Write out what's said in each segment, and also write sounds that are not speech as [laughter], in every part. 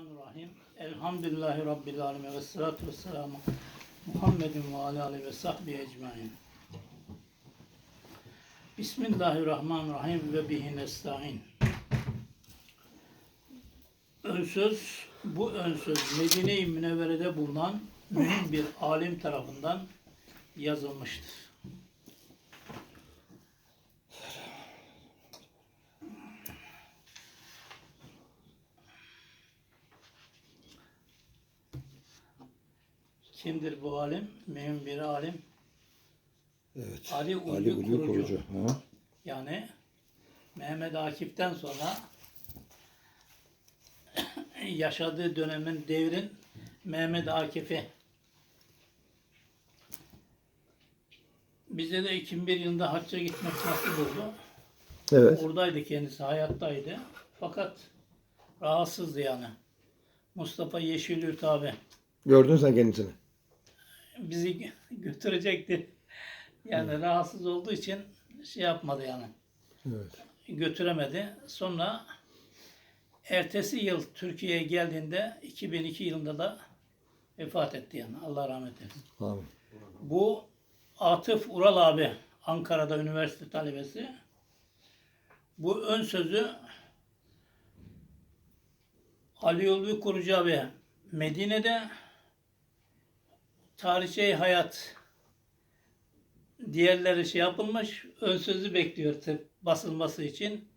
Bismillahirrahmanirrahim. Elhamdülillahi Rabbil alemin ve salatu ve selamu Muhammedin ve aleyhi ve sahbihi ecmain. Bismillahirrahmanirrahim ve bihi nesta'in. Önsöz, bu önsöz Medine-i Münevvere'de bulunan mühim bir alim tarafından yazılmıştır. Kimdir bu alim? Mühim bir alim. Evet. Ali Ulvi Ali Ulvi Kurucu. Kurucu. Ha? Yani Mehmet Akif'ten sonra [clears throat] yaşadığı dönemin devrin Mehmet Akif'i bize de 2001 yılında hacca gitmek nasip oldu. Evet. Oradaydı kendisi, hayattaydı. Fakat rahatsızdı yani. Mustafa Yeşilyurt abi Gördün sen kendisini. Bizi [laughs] götürecekti. Yani rahatsız olduğu için şey yapmadı yani. Evet. götüremedi. Sonra ertesi yıl Türkiye'ye geldiğinde 2002 yılında da vefat etti yani. Allah rahmet eylesin. Amin. Bu Atıf Ural abi Ankara'da üniversite talebesi. Bu ön sözü Ali Ulvi Kurucu abi Medine'de tarihçi hayat diğerleri şey yapılmış ön sözü bekliyor tıp basılması için.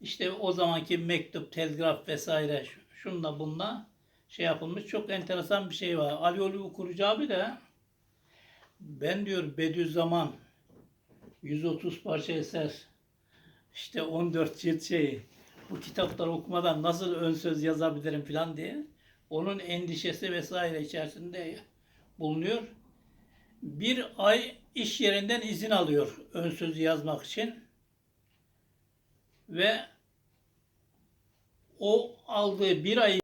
İşte o zamanki mektup, telgraf vesaire şunla bunla şey yapılmış. Çok enteresan bir şey var. Ali Ulvi Kurucu abi de ben diyor Bediüzzaman 130 parça eser işte 14 cilt şey bu kitapları okumadan nasıl ön söz yazabilirim falan diye onun endişesi vesaire içerisinde bulunuyor. Bir ay iş yerinden izin alıyor ön sözü yazmak için ve o aldığı bir ay